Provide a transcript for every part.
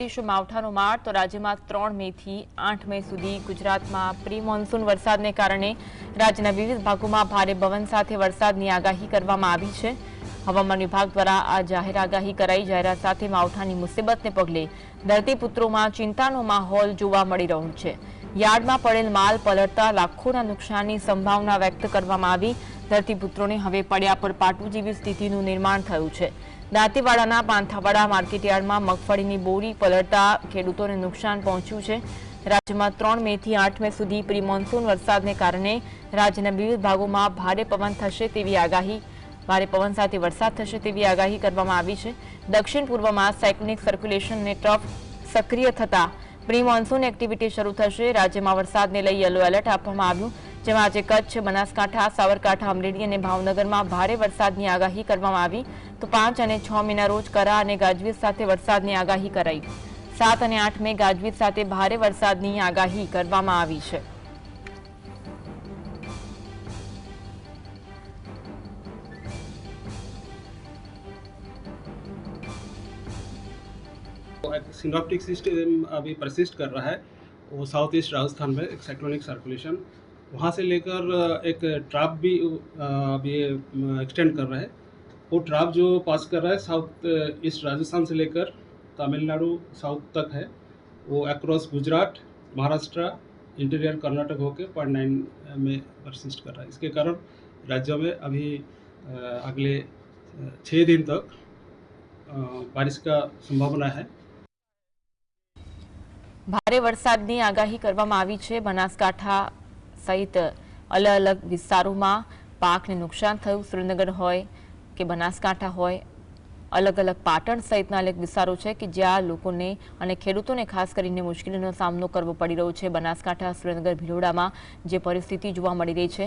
માવઠાનો માર તો રાજ્યમાં ત્રણ મેથી, આઠ મે સુધી ગુજરાતમાં પ્રી મોન્સૂન વરસાદને કારણે રાજ્યના વિવિધ ભાગોમાં ભારે પવન સાથે વરસાદની આગાહી કરવામાં આવી છે. હવામાન વિભાગ દ્વારા આ જાહેર આગાહી કરાઈ. જાહેરાત સાથે માવઠાની મુસીબતને પગલે ધરતીપુત્રોમાં ચિંતાનો માહોલ જોવા મળી રહ્યો છે. યાર્ડમાં પડેલ માલ પલળતા લાખોના નુકસાનની સંભાવના વ્યક્ત કરવામાં આવી. ધરતીપુત્રોને હવે પડ્યા પર પાટુ જેવી સ્થિતિનું નિર્માણ થયું છે. દાંતીવાડાના પાંથાવાડા માર્કેટયાર્ડમાં મગફળીની બોરી પલળતા ખેડૂતોને નુકસાન પહોંચ્યું છે. રાજ્યમાં ત્રણ મેથી આઠ મે સુધી પ્રી મોન્સૂન વરસાદને કારણે રાજ્યના વિવિધ ભાગોમાં ભારે પવન થશે તેવી આગાહી, ભારે પવન સાથે વરસાદ થશે તેવી આગાહી કરવામાં આવી છે. દક્ષિણ પૂર્વમાં સાયક્લોનિક સર્ક્યુલેશનને ટ્રફ સક્રિય થતા પ્રી મોન્સૂન એક્ટિવિટી શરૂ થશે. રાજ્યમાં વરસાદને લઈ યલો એલર્ટ આપવામાં આવ્યું. જેમાં આજે કચ્છ બનાસકાંઠા સાબરકાંઠા અમરેલી અને ભાવનગરમાં ભારે વરસાદની આગાહી કરવામાં આવી તો પાંચ અને છ મેના રોજ કરા અને ગાજવીજ સાથે વરસાદની આગાહી કરાઈ સાત અને આઠ મે ગાજવીજ સાથે ભારે વરસાદની આગાહી કરવામાં આવી છે तो एक सिनॉप्टिक सिस्टम अभी परसिस्ट कर रहा है वो साउथ ईस्ट राजस्थान में एक साइक्लोनिक सर्कुलेशन वहाँ से लेकर एक ट्राप भी अ, अभी एक्सटेंड कर रहा है वो ट्राप जो पास कर रहा है साउथ ईस्ट राजस्थान से लेकर तमिलनाडु साउथ तक है वो अक्रॉस गुजरात महाराष्ट्र इंटीरियर कर्नाटक होकर पॉइंट नाइन में परसिस्ट कर रहा है इसके कारण राज्यों में अभी अ, अगले अ, छः दिन तक अ, बारिश का संभावना है ભારે વરસાદની આગાહી કરવામાં આવી છે બનાસકાંઠા સહિત અલગ અલગ વિસ્તારોમાં પાકને નુકસાન થયું. સુરેન્દ્રનગર હોય કે બનાસકાંઠા હોય અલગ અલગ પાટણ સહિતના અનેક વિસ્તારો છે કે જ્યાં લોકોને અને ખેડૂતોને ખાસ કરીને મુશ્કેલીનો સામનો કરવો પડી રહ્યો છે. બનાસકાંઠા, સુરેન્દ્રનગર, ભિલોડામાં જે પરિસ્થિતિ જોવા મળી રહી છે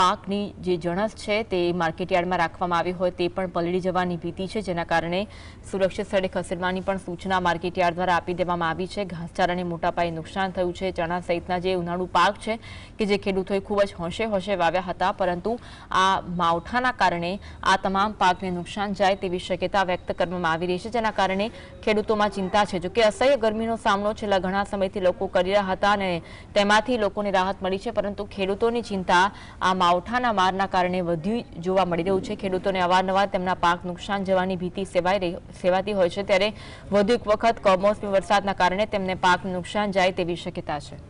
પાકની જે જણસ છે તે માર્કેટયાર્ડમાં રાખવામાં આવી હોય તે પણ પલળી જવાની ભીતિ છે, જેના કારણે સુરક્ષિત સ્થળે ખસેડવાની પણ સૂચના માર્કેટયાર્ડ દ્વારા આપી દેવામાં આવી છે. ઘાસચારાને મોટા પાયે નુકસાન થયું છે. ચણા સહિતના જે ઉનાળુ પાક છે કે જે ખેડૂતોએ ખૂબ જ હોંશે હોંશે વાવ્યા હતા, પરંતુ આ માવઠાના કારણે આ તમામ પાકને નુકસાન જાય તેવી શક્યતા વ્યક્ત કરવામાં આવી રહી છે, જેના કારણે ખેડૂતોમાં ચિંતા છે. જોકે અસહ્ય ગરમીનો સામનો છેલ્લા ઘણા સમયથી લોકો કરી રહ્યા હતા અને તેમાંથી લોકોને રાહત મળી છે, પરંતુ ખેડૂતોની ચિંતા આ માવઠાના મારના કારણે વધ્યું જોવા મળી રહ્યું છે. ખેડૂતોને અવારનવાર તેમના પાક નુકસાન જવાની ભીતિ સેવાઈ સેવાતી હોય છે. ત્યારે વધુ એક વખત કમોસમી વરસાદના કારણે તેમને પાક નુકસાન જાય તેવી શક્યતા છે.